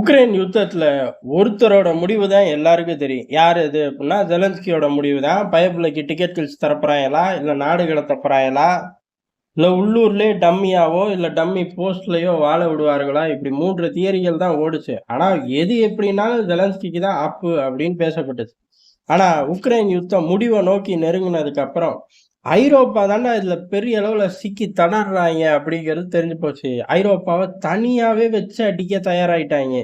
Ukraine யுத்தத்தில் ஒருத்தரோட முடிவு தான் எல்லாருக்கும் தெரியும். யார் இது அப்படின்னா ஜெலன்ஸ்கியோட முடிவு தான். பயப்புள்ளைக்கு டிக்கெட் கிழிச்சு தரப்போறாங்களா? இல்லை நாடுகளை கடத்த இல்லை உள்ளூர்லேயே டம்மியாவோ, இல்லை டம்மி போஸ்ட்லேயோ வாழ விடுவார்களா? இப்படி மூன்று தியரிகள் தான் ஓடுச்சு. ஆனால் எது எப்படினாலும் ஜெலன்ஸ்கிக்கு தான் ஆப்பு அப்படின்னு பேசப்பட்டுச்சு. ஆனால் உக்ரைன் யுத்தம் முடிவை நோக்கி நெருங்கினதுக்கப்புறம் ஐரோப்பா தான்டா இதுல பெரிய அளவுல சிக்கி தணர்றாங்க அப்படிங்கிறது தெரிஞ்சு போச்சு. ஐரோப்பாவை தனியாவே வச்சு அடிக்க தயாராயிட்டாங்க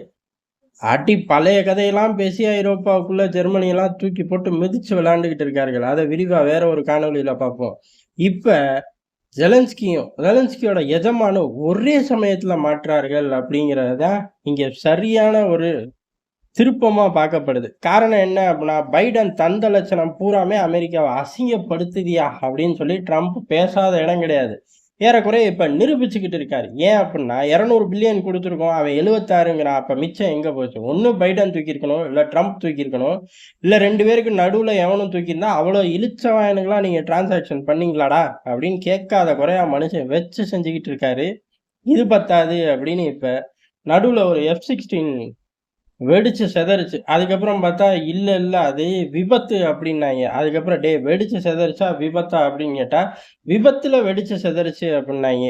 அடி பழைய கதையெல்லாம் பேசி ஐரோப்பாவுக்குள்ள ஜெர்மனியெல்லாம் தூக்கி போட்டு மிதிச்சு விளையாண்டுகிட்டு இருக்கார்கள். அதை விரிவா வேற ஒரு காணொலியில பார்ப்போம். இப்ப ஜெலன்ஸ்கியும், ஜெலன்ஸ்கியோட எஜமானும் ஒரே சமயத்துல மாற்றார்கள் அப்படிங்கிறதான் இங்க சரியான ஒரு திருப்பமாக பார்க்கப்படுது. காரணம் என்ன அப்படின்னா பைடன் தந்த லட்சணம் பூராமே அமெரிக்காவை அசிங்கப்படுத்துதியா அப்படின்னு சொல்லி ட்ரம்ப் பேசாத இடம் கிடையாது. ஏறக்குறைய இப்போ நிரூபிச்சுக்கிட்டு இருக்காரு. ஏன் அப்படின்னா இரநூறு பில்லியன் கொடுத்துருக்கோம் அவன் எழுபத்தாறுங்கிறான் அப்போ மிச்சம் எங்கே போச்சு? ஒன்று பைடன் தூக்கியிருக்கணும், இல்லை ட்ரம்ப் தூக்கியிருக்கணும். இல்லை ரெண்டு பேருக்கு நடுவில் எவனும் தூக்கியிருந்தா, அவ்வளோ இளிச்சவாயனுங்களா நீங்கள் டிரான்சாக்ஷன் பண்ணீங்களாடா? அப்படின்னு கேட்காத குறையா மனுஷன் வச்சு செஞ்சுக்கிட்டு இருக்காரு. இது பத்தாது அப்படின்னு இப்போ நடுவில் ஒரு எஃப் சிக்ஸ்டீன் வெடிச்சு செதறிச்சு அதுக்கப்புறம் பார்த்தா, இல்ல இல்ல அது விபத்து அப்படின்னாங்க அதுக்கப்புறம் டே வெடிச்சு செதறிச்சா விபத்தா அப்படின்னு கேட்டா, விபத்துல வெடிச்சு செதறிச்சு அப்படின்னாங்க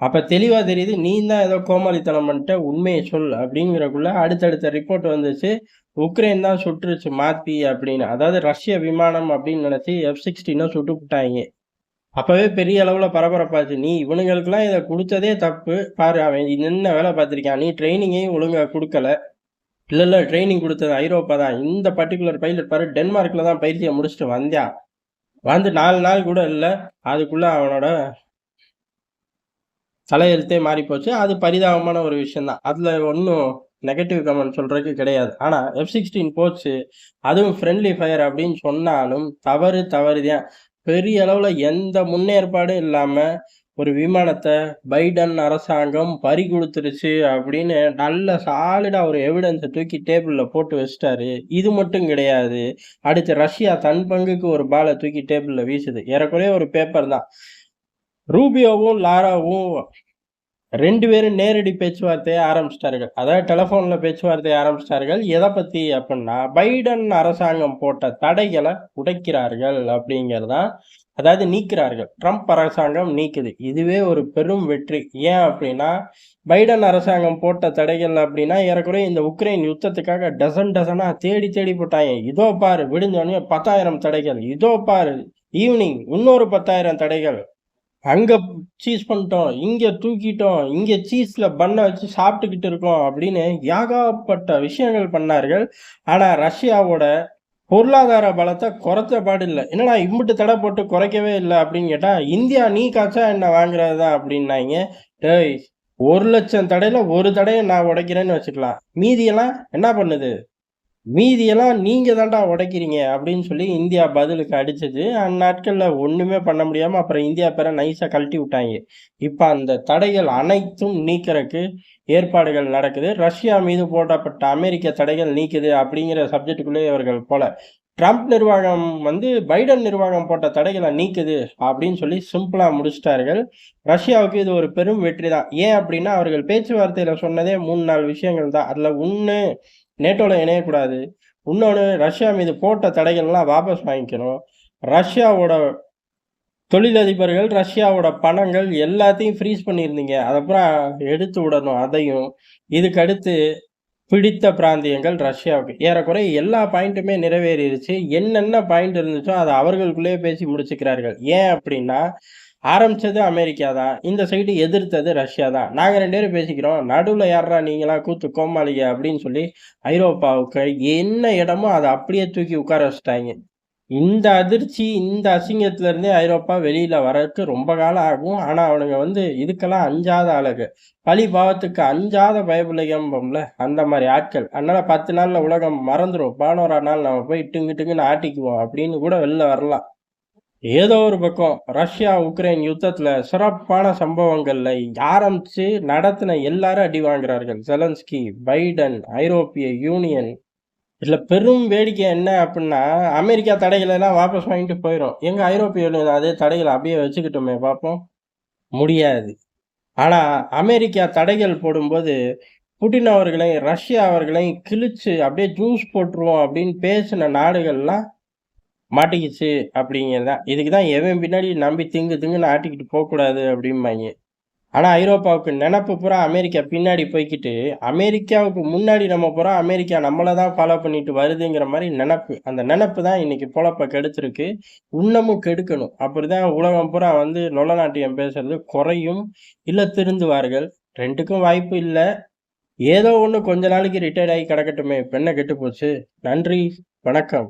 அப்ப தெளிவா தெரியுது, நீ தான் ஏதோ கோமாளித்தனம் பண்ணிட்ட, உண்மையை சொல் அப்படிங்கிறக்குள்ள அடுத்தடுத்த ரிப்போர்ட் வந்துச்சு. உக்ரைன் தான் சுட்டுருச்சு மாத்தி அப்படின்னு. அதாவது ரஷ்ய விமானம் அப்படின்னு நினைச்சு F-16 சுட்டுப்புட்டாய்ங்க. அப்பவே பெரிய அளவுல பரபரப்பாச்சு. நீ இவனுங்களுக்கெல்லாம் இதை கொடுத்ததே தப்பு. பாரு அவன் என்ன வேலை பார்த்திருக்கான். நீ ட்ரைனிங்கையும் ஒழுங்கா கொடுக்கல இல்லை இல்லை ட்ரைனிங் கொடுத்தது ஐரோப்பா தான். இந்த பர்டிகுலர் பைலட் பாரு டென்மார்க்கில் தான் பயிற்சியை முடிச்சுட்டு வந்தியா வந்து நாலு நாள் கூட இல்லை அதுக்குள்ள அவனோட தலையெழுத்தே மாறிப்போச்சு. அது பரிதாபமான ஒரு விஷயம் தான். அதுல நெகட்டிவ் கமெண்ட் சொல்றதுக்கு கிடையாது. ஆனா F-16 போச்சு. அதுவும் ஃப்ரெண்ட்லி ஃபயர் அப்படின்னு சொன்னாலும் தவறு தவறு தான். பெரிய அளவுல எந்த முன்னேற்பாடும் இல்லாமல் ஒரு விமானத்தை பைடன் அரசாங்கம் பறி கொடுத்துருச்சு அப்படின்னு நல்ல சாலிடாக ஒரு எவிடன்ஸை தூக்கி டேபிளில் போட்டு வச்சிட்டாரு இது மட்டும் கிடையாது. அடுத்து ரஷ்யா தன் பங்குக்கு ஒரு பாலை தூக்கி டேபிளில் வீசுது. ஏறக்குறைய ஒரு பேப்பர் தான். ரூபியோவும், லாராவும் ரெண்டு பேரும் நேரடி பேச்சுவார்த்தையை ஆரம்பிச்சிட்டார்கள் அதாவது டெலஃபோனில் பேச்சுவார்த்தையை ஆரம்பிச்சிட்டார்கள் எதை பற்றி அப்படின்னா பைடன் அரசாங்கம் போட்ட தடைகளை உடைக்கிறார்கள் அப்படிங்கிறது தான். அதாவது நீக்கிறார்கள் ட்ரம்ப் அரசாங்கம் நீக்குது. இதுவே ஒரு பெரும் வெற்றி. ஏன் அப்படின்னா, பைடன் அரசாங்கம் போட்ட தடைகள் அப்படின்னா, ஏறக்குறைய இந்த உக்ரைன் யுத்தத்துக்காக டசன் டசனாக தேடி தேடி போட்டாங்க இதோ பாரு விடுஞ்சோடனே பத்தாயிரம் தடைகள். இதோ பாரு ஈவினிங் இன்னொரு 10,000 தடைகள். அங்கே சீஸ் பண்ணிட்டோம். இங்கே தூக்கிட்டோம். இங்கே சீஸில் பண்ணை வச்சு சாப்பிட்டுக்கிட்டு இருக்கோம் அப்படின்னு ஏகப்பட்ட விஷயங்கள் பண்ணார்கள். ஆனால் ரஷ்யாவோட பொருளாதார பலத்தை குறைச்ச பாடில்ல. என்னடா இம்பிட்டு தடை போட்டு குறைக்கவே இல்லை அப்படின்னு கேட்டால் இந்தியா நீ காய்ச்சா என்ன வாங்குறது தான் அப்படின்னாங்க டேய் 1,00,000 தடையில ஒரு தடையை நான் உடைக்கிறேன்னு வச்சுக்கலாம். மீதியெல்லாம் என்ன பண்ணுது? மீதியெல்லாம் நீங்க தான்டா உடைக்கிறீங்க அப்படின்னு சொல்லி இந்தியா பதிலுக்கு அடிச்சது. அந்நாட்கள்ல ஒண்ணுமே பண்ண முடியாம அப்புறம் இந்தியா பேரை நைஸா கழட்டி விட்டாங்க இப்ப அந்த தடைகள் அனைத்தும் நீக்கிறதுக்கு ஏற்பாடுகள் நடக்குது. ரஷ்யா மீது போடப்பட்ட அமெரிக்க தடைகள் நீக்குது அப்படிங்கிற சப்ஜெக்டுக்குள்ளே இவர்கள் போல. ட்ரம்ப் நிர்வாகம் வந்து பைடன் நிர்வாகம் போட்ட தடைகளை நீக்குது அப்படின்னு சொல்லி சிம்பிளா முடிச்சிட்டார்கள் ரஷ்யாவுக்கு இது ஒரு பெரும் வெற்றி தான். ஏன் அப்படின்னா, அவர்கள் பேச்சுவார்த்தையில சொன்னதே 3, 4 விஷயங்கள் தான். அதுல ஒன்று நேட்டோவில் இணையக்கூடாது. இன்னொன்று ரஷ்யா மீது போட்ட தடைகள்லாம் வாபஸ் வாங்கிக்கணும். ரஷ்யாவோட தொழிலதிபர்கள், ரஷ்யாவோட பணங்கள் எல்லாத்தையும் ஃப்ரீஸ் பண்ணியிருந்தீங்க. அத எடுத்து விடணும் அதையும். இதுக்கடுத்து பிடித்த பிராந்தியங்கள் ரஷ்யாவுக்கு. ஏறக்குறைய எல்லா பாயிண்ட்டுமே நிறைவேறிடுச்சு என்னென்ன பாயிண்ட் இருந்துச்சோ அதை அவர்களுக்குள்ளேயே பேசி முடிச்சுக்கிறார்கள். ஏன் அப்படின்னா, ஆரம்பிச்சது அமெரிக்கா தான். இந்த சைடு எதிர்த்தது ரஷ்யா தான். நாங்கள் ரெண்டு பேரும் பேசிக்கிறோம். நடுவில் யாரா நீங்களாம் கூத்து கோமாளிக அப்படின்னு சொல்லி ஐரோப்பாவுக்கு என்ன இடமோ அதை அப்படியே தூக்கி உட்கார வச்சுட்டாங்க இந்த அதிர்ச்சி, இந்த அசிங்கத்திலேருந்தே ஐரோப்பா வெளியில் வரக்கு ரொம்ப காலம் ஆகும். ஆனால் அவனுங்க வந்து இதுக்கெல்லாம் அஞ்சாத அழகு பழி பாவத்துக்கு அஞ்சாத பயபிள்ளைகம்போம்ல, அந்த மாதிரி ஆட்கள். அதனால பத்து நாளில் உலகம் மறந்துடும் பதினோரா நாள் நம்ம போய் டிங்கு டிங்குன்னு ஆட்டிக்குவோம் அப்படின்னு கூட வெளில வரலாம். ஏதோ ஒரு பக்கம் ரஷ்யா, உக்ரைன் யுத்தத்தில் சிறப்பான சம்பவங்களில் ஆரம்பித்து நடத்தின எல்லாரும் அடி வாங்குறார்கள். ஜெலன்ஸ்கி, பைடன், ஐரோப்பிய யூனியன். இதில் பெரும் வேடிக்கை என்ன அப்படின்னா அமெரிக்கா தடைகளெல்லாம் வாபஸ் வாங்கிட்டு போயிடும் எங்கள் ஐரோப்பிய யூனியன் அதே தடைகளை அப்படியே வச்சுக்கிட்டோமே பார்ப்போம். முடியாது. ஆனால் அமெரிக்கா தடைகள் போடும்போது, புட்டின் அவர்களையும், ரஷ்யா அவர்களையும் கிழிச்சு அப்படியே ஜூஸ் போட்டுருவோம் அப்படின்னு பேசின நாடுகள்லாம் மாட்டிக்கிச்சு அப்படிங்கிறது தான். இதுக்கு தான் எவன் பின்னாடி நம்பி திங்கு திங்குன்னு ஆட்டிக்கிட்டு போகக்கூடாது அப்படிம்பாங்க ஆனால் ஐரோப்பாவுக்கு நினப்பு பூரா அமெரிக்கா பின்னாடி போய்க்கிட்டு, அமெரிக்காவுக்கு முன்னாடி நம்ம பூரா அமெரிக்கா நம்மளை தான் ஃபாலோ பண்ணிட்டு வருதுங்கிற மாதிரி நினப்பு அந்த நினப்பு தான் இன்னைக்கு பொழப்ப கெடுத்திருக்கு. இன்னமும் கெடுக்கணும். அப்படி தான் உலகம் பூரா வந்து நொள்ள நாட்டியம் பேசுறது குறையும். இல்லை திருந்துவார்கள். ரெண்டுக்கும் வாய்ப்பு இல்லை ஏதோ ஒன்று கொஞ்ச நாளைக்கு ரிட்டையர்ட் ஆகி கிடக்கட்டுமே! பெண்ணை கெட்டு போச்சு? நன்றி, வணக்கம்.